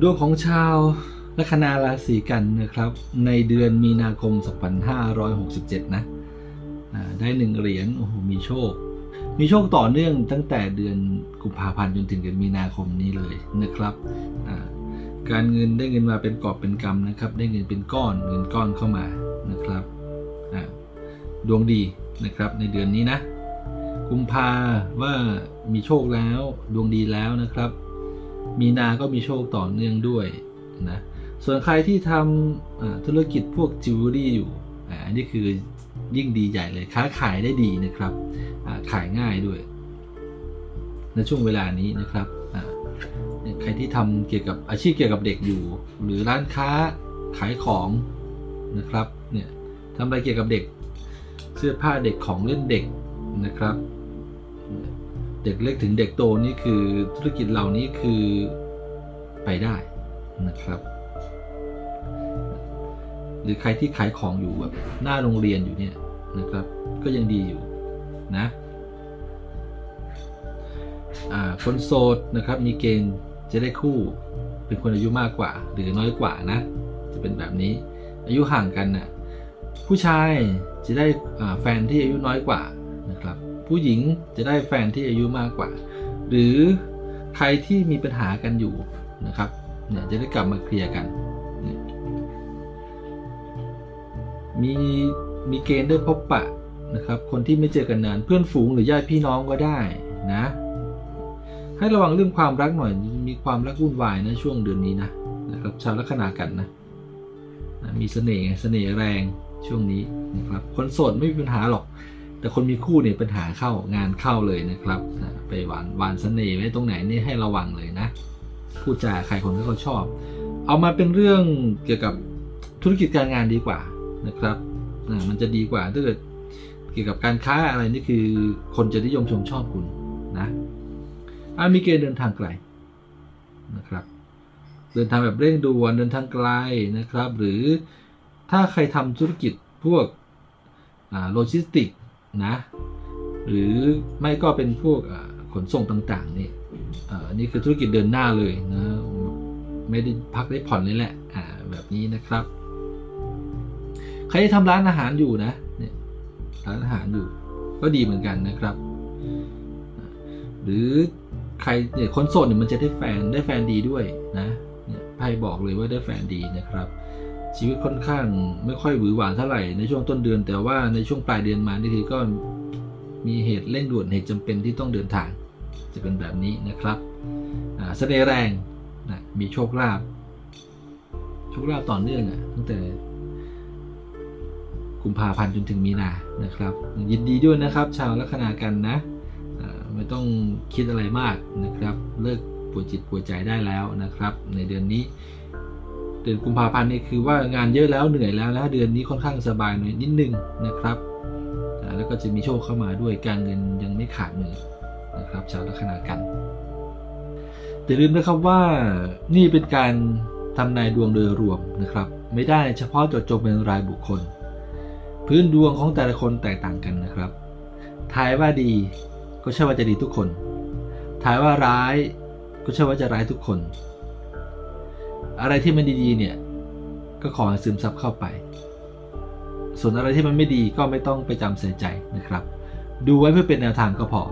ดวงของชาวลัคนาราศีกันนะครับ ในเดือนมีนาคม 2567 นะอ่าได้หนึ่งเหรียญโอ้โหมีโชค มีโชคต่อเนื่องตั้งแต่เดือนกุมภาพันธ์จนถึงเดือนมีนาคมนี้เลยนะครับการเงินได้เงินมาเป็นกอบเป็นกำนะครับ ได้เงินเป็นก้อนเงินก้อนเข้ามานะครับดวงดีนะครับในเดือนนี้นะกุมภาว่ามีโชคแล้วดวงดีแล้วนะครับ มีนาก็มีโชคต่อเนื่องด้วยนะส่วนใครที่ทำธุรกิจพวกจิวเวลรี่อยู่อันนี้คือยิ่งดีใหญ่เลยค้าขายได้ดีนะครับขายง่ายด้วยในช่วงเวลานี้นะครับใครที่ทำเกี่ยวกับอาชีพเกี่ยวกับเด็กอยู่ หรือร้านค้าขายของนะครับเนี่ยทำอะไรเกี่ยวกับเด็ก เสื้อผ้าเด็กของเล่นเด็กนะครับ เด็กเล็กถึงเด็กโตนี่คือธุรกิจเหล่านี้คือไปได้นะครับ หรือใครที่ขายของอยู่แบบหน้าโรงเรียนอยู่เนี่ยนะครับ ก็ยังดีอยู่นะคนโสดนะครับมีเกณฑ์จะได้คู่เป็นคนอายุมากกว่า หรือน้อยกว่านะ จะเป็นแบบนี้ อายุห่างกันน่ะผู้ชายจะได้แฟนที่อายุน้อยกว่านะครับ ผู้หญิงจะได้แฟนที่อายุมากกว่า หรือใครที่มีปัญหากันอยู่นะครับเนี่ยจะได้กลับมาเคลียร์กัน มีมีเกณฑ์ได้พบปะนะครับ คนที่ไม่เจอกันนานเพื่อนฝูงหรือญาติพี่น้องก็ได้นะ ให้ระวังเรื่องความรักหน่อย มีความรักวุ่นวายนะช่วงเดือนนี้นะนะครับชาวลัคนากันนะนะมีเสน่ห์เสน่ห์แรงช่วงนี้นะครับคนโสดไม่มีปัญหาหรอก แต่คนมีคู่เนี่ยปัญหาเข้างานเข้าเลยนะครับนะไปหวานหวานเสน่ห์ไว้ตรงไหนนี่ให้ระวังเลยนะพูดจาใครคนที่เขาชอบ เอามาเป็นเรื่องเกี่ยวกับธุรกิจการงานดีกว่านะครับนะมันจะดีกว่าถ้าเกิดเกี่ยวกับการค้าอะไรนี่คือคนจะนิยมชมชอบคุณนะอามีเกณฑ์เดินทางไกลนะครับ เดินทางแบบเร่งด่วนเดินทางไกลนะครับ หรือถ้าใครทำธุรกิจพวกโลจิสติก นะหรือไม่ก็เป็นพวกขนส่งต่างๆนี่อันนี้คือธุรกิจเดินหน้าเลยนะไม่ได้พักได้ผ่อนเลยแหละแบบนี้นะครับ ใครที่ทำร้านอาหารอยู่นะเนี่ยร้านอาหารอยู่ก็ดีเหมือนกันนะครับ หรือใครเนี่ยคนโสดเนี่ยมันจะได้แฟนได้แฟนดีด้วยนะเนี่ยไพ่บอกเลยว่าได้แฟนดีนะครับ ชีวิตค่อนข้างไม่ค่อยหวือหวาเท่าไหร่ในช่วงต้นเดือน แต่ว่าในช่วงปลายเดือนมานี่คือก็มีเหตุเร่งด่วนเหตุจำเป็นที่ต้องเดินทาง จะเป็นแบบนี้นะครับเสน่ห์แรงนะมีโชคลาภโชคลาภต่อเนื่องอะตั้งแต่กุมภาพันธ์จนถึงมีนานะครับ ยินดีด้วยนะครับ ชาวลัคนากันนะไม่ต้องคิดอะไรมากนะครับ เลิกปวดจิตปวดใจได้แล้วนะครับ ในเดือนนี้ เดือนกุมภาพันธ์นี่คือว่างานเยอะแล้วเหนื่อยแล้วนะเดือนนี้ค่อนข้างสบายหน่อยนิดนึงนะครับ แล้วก็จะมีโชคเข้ามาด้วยการเงินยังไม่ขาดมือนะครับชาวลัคนากันแต่ลืมนะครับว่านี่เป็นการทำนายดวงโดยรวมนะครับ ไม่ได้เฉพาะเจาะจงเป็นรายบุคคล พื้นดวงของแต่ละคนแตกต่างกันนะครับทายว่าดีก็ใช่ว่าจะดีทุกคนทายว่าร้ายก็ใช่ว่าจะร้ายทุกคน อะไรที่มันดีๆเนี่ย ก็ขอซึมซับเข้าไป ส่วนอะไรที่มันไม่ดีก็ไม่ต้องไปจำใส่ใจนะครับ ดูไว้เพื่อเป็นแนวทางก็พอ